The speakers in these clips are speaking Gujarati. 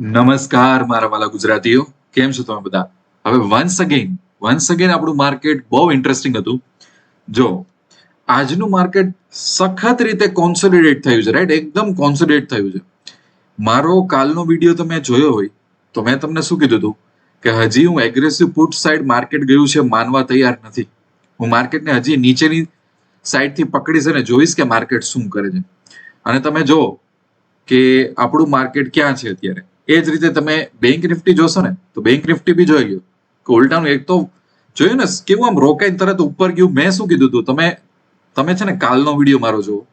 નમસ્કાર, મારા વાલા ગુજરાતીઓ. કેમ છો તમે બધા? હવે વન્સ અગેન વન્સ અગેન આપણું માર્કેટ બહુ ઇન્ટરેસ્ટિંગ હતું. જો, આજનું માર્કેટ સખત રીતે કોન્સોલિડેટ થયું છે રાઈટ એકદમ કોન્સોલિડેટ થયું છે. મારો કાલનો વીડિયો તમે જોયો હોય, તો મેં તમને શું કીધું હતું? કે હજી હું એગ્રેસિવ પુટ સાઈડ માર્કેટ ગયું છે માનવા તૈયાર નથી. હું માર્કેટને હજી નીચેની સાઈડથી પકડીશ અને જોઈશ કે માર્કેટ શું કરે છે. અને તમે જો કે આપણું માર્કેટ ક્યાં છે અત્યારે? એ જ રીતે તમે બેંક નિફ્ટી જોશો ને, તો બેંક નિફ્ટી બી જોઈ લ્યો. કે ઉલટાનું એક તો જોયું ને, કેવું આમ રોકાઈને તરત ઉપર ગયું. મેં શું કીધું હતું? તમે તમે છે ને કાલનો વીડિયો મારો જુઓ.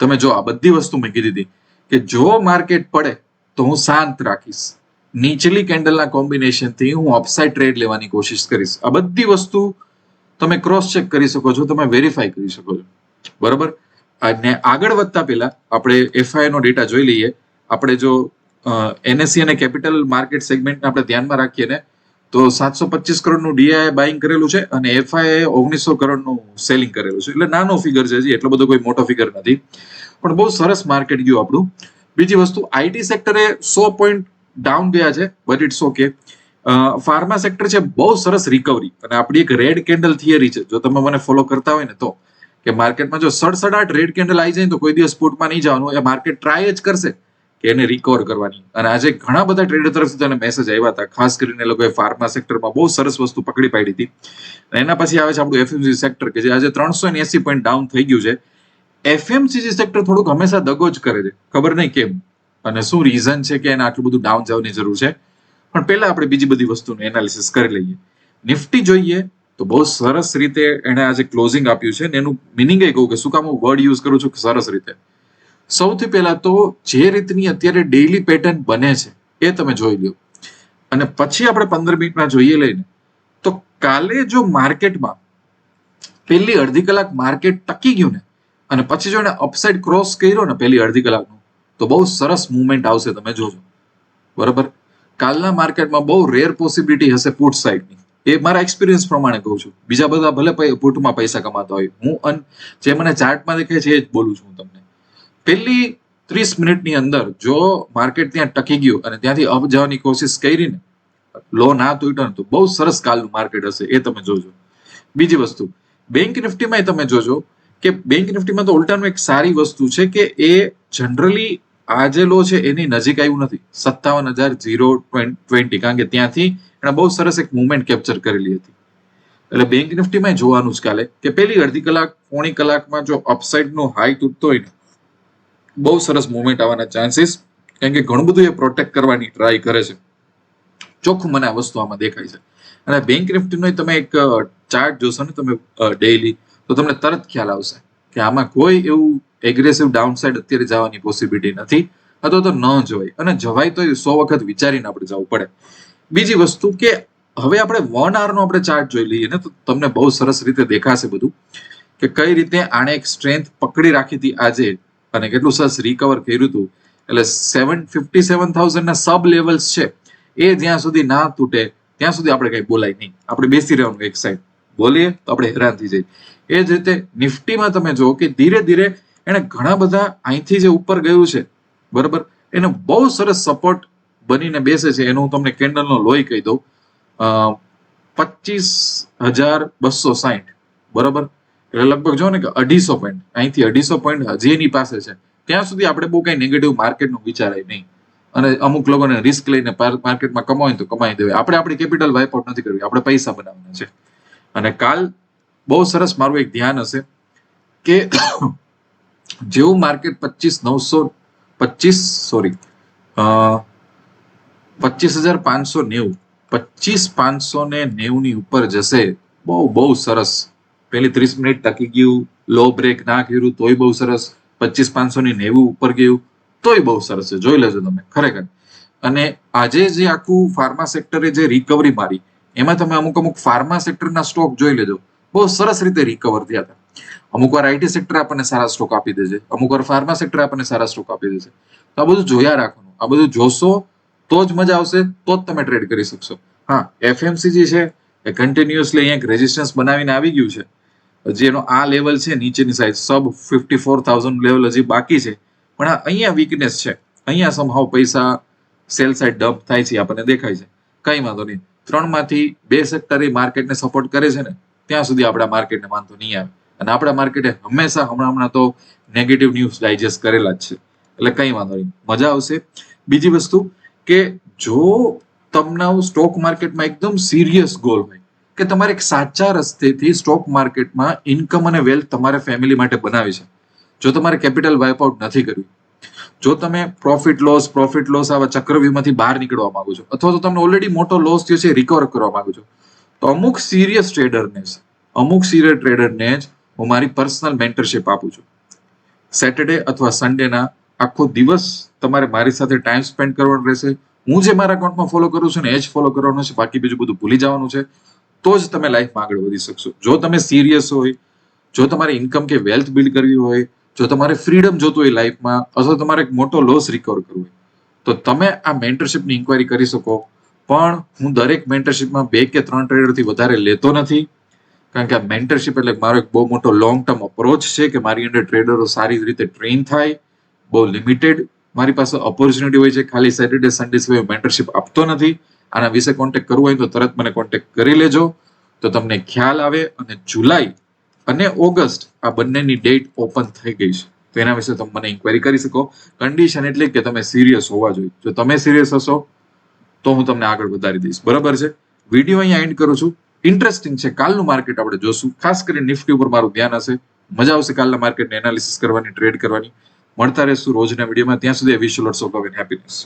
તમે જો આ બધી વસ્તુ મેં કીધી હતી કે જો માર્કેટ પડે તો હું શાંત રાખીશ. નીચલી કેન્ડલના કોમ્બિનેશનથી હું અપસાઇડ ટ્રેડ લેવાની કોશિશ કરીશ. આ બધી વસ્તુ તમે ક્રોસ ચેક કરી શકો છો, તમે વેરીફાઈ કરી શકો છો. બરાબર? અને આગળ વધતા પહેલા આપણે એફઆઈ નો ડેટા જોઈ લઈએ. આપણે જો એનએસસી અને કેપિટલ માર્કેટ સેગમેન્ટને આપણે ધ્યાનમાં રાખીએ ને, તો સાતસો પચીસ કરોડનું ડીઆઈ બાઇંગ કરેલું છે અને એફઆઈ ઓગણીસો કરોડનું સેલિંગ કરેલું છે. એટલે નાનો ફિગર છે હજી, એટલો બધો કોઈ મોટો ફિગર નથી. પણ બહુ સરસ માર્કેટ ગયું આપણું. બીજી વસ્તુ આઈટી સેક્ટરે સો પોઈન્ટ ડાઉન ગયા છે but it's okay pharma sector છે, બહુ સરસ રિકવરી અને આપણી એક રેડ કેન્ડલ થિયરી છે. જો તમે મને ફોલો કરતા હોય ને તો, કે માર્કેટમાં જો સડસડાટ રેડ કેન્ડલ આવી જાય તો કોઈ દિવસ સ્પોર્ટમાં નહીં જવાનું, એ માર્કેટ ટ્રાય જ કરશે. કે એને રિકવર કરવાની. અને આજે ઘણા બધા ટ્રેડર તરફથી તેને મેસેજ આવ્યા હતા. ખાસ કરીને લોકોએ ફાર્મા સેક્ટરમાં બહુ સરસ વસ્તુ પકડી પાડી હતી. એના પછી આવે છે આપણું એફએમસી સેક્ટર કે જે આજે ત્રણસો એસી પોઈન્ટ ડાઉન થઈ ગયું છે. એફએમસીજી સેક્ટર થોડુંક હંમેશા દગો જ કરે છે. ખબર નહીં કેમ? અને શું રીઝન છે કે એને આટલું બધું ડાઉન જવાની જરૂર છે? પણ પહેલા આપણે બીજી બધી વસ્તુનું એનાલિસિસ કરી લઈએ. નિફ્ટી જોઈએ તો બહુ સરસ રીતે એણે આજે ક્લોઝિંગ આપ્યું છે. ને એનું મિનિંગ એ કહું કે શું કામ હું વર્ડ યુઝ કરું છું? સરસ રીતે. સૌથી પહેલા તો જે રીતની અત્યારે ડેઇલી પેટર્ન બને છે, એ તમે જોઈ લો અને પછી આપણે પંદર મિનિટમાં જોઈએ લઈને, તો કાલે જો માર્કેટમાં પહેલી અડધી કલાક માર્કેટ ટકી ગયું ને, અને પછી જો એને અપસાઇડ ક્રોસ કર્યો ને પહેલી અડધી કલાકનું, તો બહુ સરસ મુવમેન્ટ આવશે તમે જોજો. બરાબર? કાલના માર્કેટમાં બહુ રેર પોસિબિલિટી હશે પુટ સાઇડની એ મારા એક્સપિરિયન્સ પ્રમાણે કહું છું. બીજા બધા ભલે પુટમાં પૈસા કમાતા હોય. હું જે મને ચાર્ટમાં દેખાય છે એ જ બોલું છું તમને. પહેલી ત્રીસ મિનિટની અંદર જો માર્કેટ ત્યાં ટકી ગયું અને ત્યાંથી અપ જવાની કોશિશ કરી ને લો ના તૂટ્યો તો બહુ સરસ કાલનું માર્કેટ હશે, એ તમે જોજો. બીજી વસ્તુ, બેંક નિફ્ટીમાં તમે જોજો કે બેંક નિફ્ટીમાં તો ઉલટાનું એક સારી વસ્તુ છે કે એ જનરલી આ જે લો છે એની નજીક આવ્યું નથી. સત્તાવન હજાર ઝીરો ટ્વેન્ટી, કારણ કે ત્યાંથી એણે બહુ સરસ એક મુવમેન્ટ કેપ્ચર કરેલી હતી. એટલે બેંક નિફ્ટીમાં જોવાનું જ કાલે કે પેલી અડધી કલાક, પોણી કલાકમાં જો અપસાઇડનો હાઈ તૂટતો હોય ને બહુ સરસ મુવમેન્ટ આવવાના ચાન્સીસ કારણ કે ઘણું બધું એ પ્રોટેક્ટ કરવાની ટ્રાય કરે છે. ચોખ્ખું મને આ વસ્તુ આમાં દેખાય છે. અને બેંક નિફ્ટીનો તમે એક ચાર્ટ જોશો ને તમે ડેઈલી તો તમને તરત ખ્યાલ આવશે કે આમાં કોઈ એવું એગ્રેસિવ ડાઉનસાઇડ અત્યારે જવાની પોસિબિલિટી નથી, અથવા તો ન જવાય. અને જવાય તો સો વખત વિચારીને આપણે જવું પડે. બીજી વસ્તુ કે હવે આપણે વન આવરનો આપણે ચાર્ટ જોઈ લઈએ ને, તો તમને બહુ સરસ રીતે દેખાશે બધું કે કઈ રીતે આણે એક સ્ટ્રેન્થ પકડી રાખી હતી આજે અને કેટલું સરસ રિકવર કર્યું હતું એટલે સેવન ફિફ્ટી સેવન થાઉઝન્ડ ના સબ લેવલ્સ છે. એ જ્યાં સુધી ના તૂટે, ત્યાં સુધી આપણે કઈ બોલાય નહીં. આપણે બેસી રહેવાનું એક સાઈડ બોલીએ તો આપણે હેરાન થઈ જઈએ. એ જ રીતે નિફ્ટીમાં તમે જુઓ કે ધીરે ધીરે એને ઘણા બધા અહીંથી જે ઉપર ગયું છે, બરાબર, એને બહુ સરસ સપોર્ટ બનીને બેસે છે. એનું હું તમને કેન્ડલનો લોહી કહી દઉં. પચીસ હજાર બસો સાહીઠ બરાબર? એટલે લગભગ જો ને કે અઢીસો પોઈન્ટ અહીંથી અઢીસો પોઈન્ટ હજી એની પાસે છે, ત્યાં સુધી આપણે બહુ કઈ નેગેટિવ માર્કેટનું વિચારાય નહીં. અને અમુક લોકોને રિસ્ક લઈને માર્કેટમાં કમાય તો કમાઈ દેવાય. આપણે આપણી કેપિટલ વાઇપ આઉટ નથી કરવી, આપણે પૈસા બનાવવાના છે. અને કાલ બહુ સરસ મારું એક ધ્યાન હશે કે જેવું માર્કેટ પચીસ નવસો પચીસ સોરી પચીસ હજાર પાંચસો નેવું પચીસ પાંચસો ને નેવું ની ઉપર જશે. બહુ બહુ સરસ પેલી ત્રીસ મિનિટ ટકી ગયું લો બ્રેક ના કર્યું, તોય બહુ સરસ. પચીસ પાંચસો ની નેવું ઉપર ગયું, તોય બહુ સરસ છે. જોઈ લેજો તમે, ખરેખર. અને આજે જે આખું ફાર્મા સેક્ટરે જે રિકવરી મારી, એમાં તમે અમુક અમુક ફાર્મા સેક્ટરના સ્ટોક જોઈ લેજો. બહુ સરસ રીતે રિકવર થયા હતા. અમુક વાર આઈટી સેક્ટર આપણને સારા સ્ટોક આપી દે છે અમુક વાર ફાર્મા સેક્ટર આપણને સારા સ્ટોક આપી દે છે તો આ બધું જોયા રાખવાનું. આ બધું જોશો, તો જ મજા આવશે, તો જ તમે ટ્રેડ કરી શકશો. હા એફએમસીજી છે, એ કન્ટિન્યુઅસલી અહીંયા એક રેઝિસ્ટન્સ બનાવીને આવી ગયું છે. હજી એનો આ લેવલ છે, નીચેની side sub fifty four thousand level હજી બાકી છે. પણ આ અહીંયા વીકનેસ છે. અહીંયા સમહાવ પૈસા સેલ સાઇડ ડમ્પ થાય છે, આપણને દેખાય છે. કઈ વાંધો નહીં. ત્રણમાંથી બે સેક્ટર એ માર્કેટને સપોર્ટ કરે છે ને, ત્યાં સુધી આપણા માર્કેટને વાંધો નહીં આવે. અને આપણા માર્કેટે હંમેશા હમણાં હમણાં તો નેગેટિવ ન્યૂઝ ડાયજેસ્ટ કરેલા જ છે. એટલે કઈ વાંધો નહીં. મજા આવશે. બીજી વસ્તુ કે જો તમને સ્ટોક માર્કેટમાં એકદમ સિરિયસ ગોલ હોય કે તમારે એક સાચા રસ્તેથી સ્ટોક માર્કેટમાં ઇન્કમ અને વેલ્થ તમારે ફેમિલી માટે બનાવી છે. જો તમારે કેપિટલ વાઇપ નથી કર્યું, જો તમે પ્રોફિટ લોસ પ્રોફિટ લોસ આવા ચક્રવ્યૂહમાંથી બહાર નીકળવા માંગો છો, અથવા તો તમને ઓલરેડી મોટો લોસ થયો છે રિકવર કરવા માંગો છો, તો અમુક સિરિયસ ટ્રેડરને જ, અમુક સિરિયસ ટ્રેડરને જ હું મારી પર્સનલ મેન્ટરશિપ આપું છું. સેટરડે અથવા સન્ડેના આખો દિવસ તમારે મારી સાથે ટાઈમ સ્પેન્ડ કરવાનો રહેશે. હું જે મારા અકાઉન્ટમાં ફોલો કરું છું ને એ જ ફોલો કરવાનું છે, બાકી બીજું બધું ભૂલી જવાનું છે. તો જ તમે લાઈફમાં આગળ વધી શકશો. જો તમે સિરિયસ હોય, જો તમારે ઇન્કમ કે વેલ્થ બિલ્ડ કરવી હોય, જો તમારે ફ્રીડમ જોતું હોય લાઈફમાં અથવા તમારે એક મોટો લોસ રિકવર કરવો હોય, તો તમે આ મેન્ટરશિપની ઇન્ક્વાયરી કરી શકો. પણ હું દરેક મેન્ટરશિપમાં બે કે ત્રણ ટ્રેડરથી વધારે લેતો નથી, કારણ કે આ મેન્ટરશિપ એટલે મારો એક બહુ મોટો લોંગ ટર્મ અપ્રોચ છે કે મારી અંદર ટ્રેડરો સારી રીતે ટ્રેન થાય, બહુ લિમિટેડ મારી પાસે ઓપોર્ચ્યુનિટી હોય છે, ખાલી સેટરડે સન્ડે સિવાય મેન્ટરશિપ આપતો નથી. આના વિશે કોન્ટેક કરવું હોય તો તરત મને કોન્ટેક કરી લેજો. તો તમને ખ્યાલ આવે અને જુલાઈ અને ઓગસ્ટ આ બંનેની ડેટ ઓપન થઈ ગઈ છે. તો એના વિશે તમે મને ઇન્ક્વાયરી કરી શકો. કન્ડિશન એટલે કે તમે સિરિયસ હોવા જોઈએ. જો તમે સિરિયસ હશો, તો હું તમને આગળ વધારી દઈશ. બરાબર છે? વીડિયો અહીંયા એન્ડ કરું છું. ઇન્ટરેસ્ટિંગ છે. કાલનું માર્કેટ આપણે જોશું. ખાસ કરીને નિફ્ટી ઉપર મારું ધ્યાન હશે. મજા આવશે કાલના માર્કેટને એનાલિસિસ કરવાની ટ્રેડ કરવાની. મળતા રહેશું રોજના વિડીયોમાં. ત્યાં સુધી વિશ્વ લોટ્સ ઓફ હેપીનેસ